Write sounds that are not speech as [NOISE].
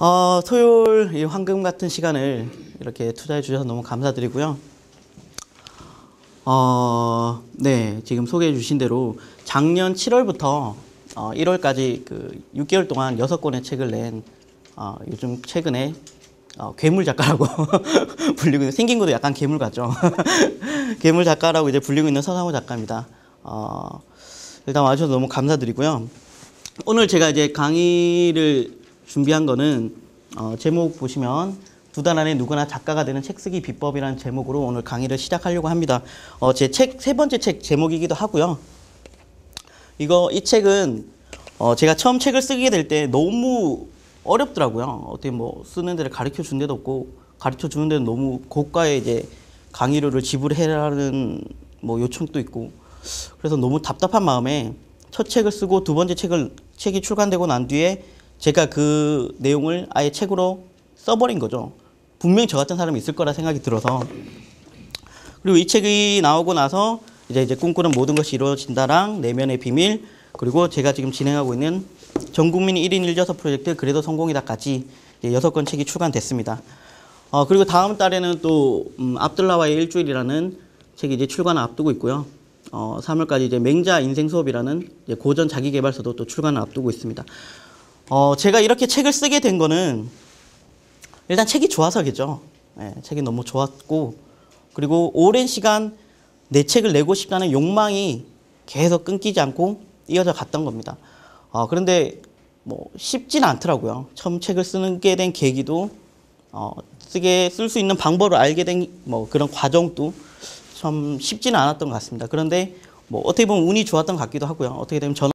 어, 토요일 이 황금 같은 시간을 이렇게 투자해 주셔서 너무 감사드리고요. 어, 네, 지금 소개해 주신 대로 작년 7월부터 어, 1월까지 그 6개월 동안 6권의 책을 낸 어, 요즘 최근에 어, 괴물 작가라고 [LAUGHS] 불리고 있는 생긴 것도 약간 괴물 같죠. [LAUGHS] 괴물 작가라고 이제 불리고 있는 서상호 작가입니다. 어, 일단 와주셔서 너무 감사드리고요. 오늘 제가 이제 강의를 준비한 거는 어, 제목 보시면 두 달 안에 누구나 작가가 되는 책 쓰기 비법이라는 제목으로 오늘 강의를 시작하려고 합니다. 어, 제 책 세 번째 책 제목이기도 하고요. 이거 이 책은 어, 제가 처음 책을 쓰게 될 때 너무 어렵더라고요. 어떻게 뭐 쓰는 데를 가르쳐 준 데도 없고 가르쳐 주는 데는 너무 고가의 이제 강의료를 지불해라는 뭐 요청도 있고 그래서 너무 답답한 마음에 첫 책을 쓰고 두 번째 책을 책이 출간되고 난 뒤에 제가 그 내용을 아예 책으로 써버린 거죠. 분명히 저 같은 사람이 있을 거라 생각이 들어서 그리고 이 책이 나오고 나서 이제 이제 꿈꾸는 모든 것이 이루어진다랑 내면의 비밀 그리고 제가 지금 진행하고 있는 전국민 1인 1저서 프로젝트 그래도 성공이다까지 여섯 권 책이 출간됐습니다. 어, 그리고 다음 달에는 또 음, 압둘라와의 일주일이라는 책이 이제 출간을 앞두고 있고요. 어, 3월까지 이제 맹자 인생 수업이라는 이제 고전 자기 개발서도 또 출간을 앞두고 있습니다. 어, 제가 이렇게 책을 쓰게 된 거는 일단 책이 좋아서겠죠. 예, 책이 너무 좋았고 그리고 오랜 시간 내 책을 내고 싶다는 욕망이 계속 끊기지 않고 이어져 갔던 겁니다. 어, 그런데 뭐 쉽지는 않더라고요. 처음 책을 쓰는 게된 계기도 어, 쓰게 쓸 수 있는 방법을 알게 된 뭐 그런 과정도 참 쉽지는 않았던 것 같습니다. 그런데 뭐 어떻게 보면 운이 좋았던 것 같기도 하고요. 어떻게 되면 저는